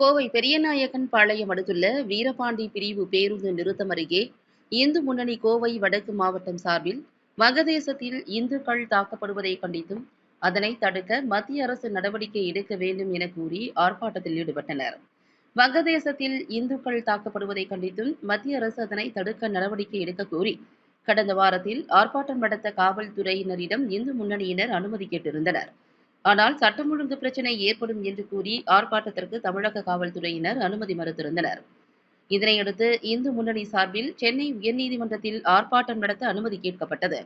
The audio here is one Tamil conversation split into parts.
கோவை பெரியநாயக்கன் பாளையம் அடுத்துள்ள வீரபாண்டி பிரிவு பேருந்து நிறுத்தம் அருகே இந்து முன்னணி கோவை வடக்கு மாவட்டம் சார்பில் வங்கதேசத்தில் இந்துக்கள் தாக்கப்படுவதை கண்டித்தும் அதனை தடுக்க மத்திய அரசு நடவடிக்கை எடுக்க வேண்டும் என கூறி ஆர்ப்பாட்டத்தில் ஈடுபட்டனர். வங்கதேசத்தில் இந்துக்கள் தாக்கப்படுவதை கண்டித்தும் மத்திய அரசு அதனை தடுக்க நடவடிக்கை எடுக்க கோரி கடந்த வாரத்தில் ஆர்ப்பாட்டம் நடத்த காவல்துறையினரிடம் இந்து முன்னணியினர் அனுமதி கேட்டிருந்தனர். ஆனால் சட்டம் ஒழுங்கு பிரச்சினை ஏற்படும் என்று கூறி ஆர்ப்பாட்டத்திற்கு தமிழக காவல்துறையினர் அனுமதி மறுத்திருந்தனர். இதனையடுத்து இந்து முன்னணி சார்பில் சென்னை உயர்நீதிமன்றத்தில் ஆர்ப்பாட்டம் நடத்த அனுமதி கேட்கப்பட்டது.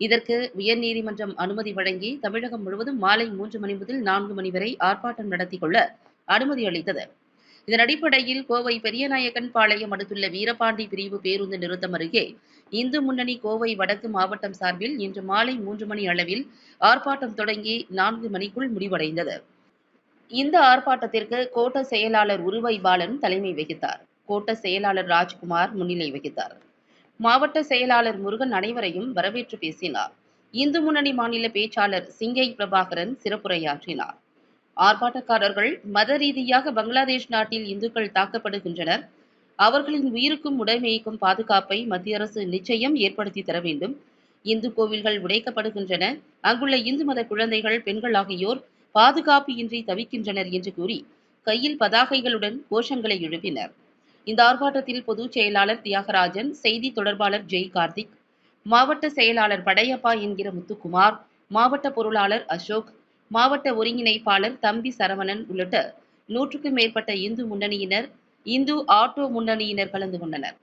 இதற்கு உயர்நீதிமன்றம் அனுமதி வழங்கி தமிழகம் முழுவதும் மாலை மூன்று மணி முதல் நான்கு மணி வரை ஆர்ப்பாட்டம் நடத்திக் கொள்ள அனுமதி அளித்தது. இதன் அடிப்படையில் கோவை பெரியநாயக்கன் பாளையம் அடுத்துள்ள வீரபாண்டி பிரிவு பேருந்து நிறுத்தம் அருகே இந்து முன்னணி கோவை வடக்கு மாவட்டம் சார்பில் இன்று மாலை மூன்று மணி அளவில் ஆர்ப்பாட்டம் தொடங்கி நான்கு மணிக்குள் முடிவடைந்தது. இந்த ஆர்ப்பாட்டத்திற்கு கோட்ட செயலாளர் உருவை பாலன் தலைமை வகித்தார். கோட்ட செயலாளர் ராஜ்குமார் முன்னிலை வகித்தார். மாவட்ட செயலாளர் முருகன் அனைவரையும் வரவேற்று பேசினார். இந்து முன்னணி மாநில பேச்சாளர் சிங்கை பிரபாகரன் சிறப்புரையாற்றினார். ஆர்ப்பாட்டக்காரர்கள் மத ரீதியாக பங்களாதேஷ் நாட்டில் இந்துக்கள் தாக்கப்படுகின்றனர். அவர்களின் உயிருக்கும் உடைமைக்கும் பாதுகாப்பை மத்திய அரசு நிச்சயம் ஏற்படுத்தி தர வேண்டும். இந்து கோவில்கள் உடைக்கப்படுகின்றன. அங்குள்ள இந்து மத குழந்தைகள் பெண்கள் ஆகியோர் பாதுகாப்பு இன்றி தவிக்கின்றனர் என்று கூறி கையில் பதாகைகளுடன் கோஷங்களை எழுப்பினர். இந்த ஆர்ப்பாட்டத்தில் பொதுச் செயலாளர் தியாகராஜன் செய்தி தொடர்பாளர் ஜெய் கார்த்திக் மாவட்ட செயலாளர் படையப்பா என்கிற முத்துக்குமார் மாவட்ட பொருளாளர் அசோக் மாவட்ட ஒருங்கிணைப்பாளர் தம்பி சரவணன் உள்ளிட்ட நூற்றுக்கும் மேற்பட்ட இந்து முன்னணியினர் இந்து ஆட்டோ முன்னணியினர் கலந்து கொண்டனர்.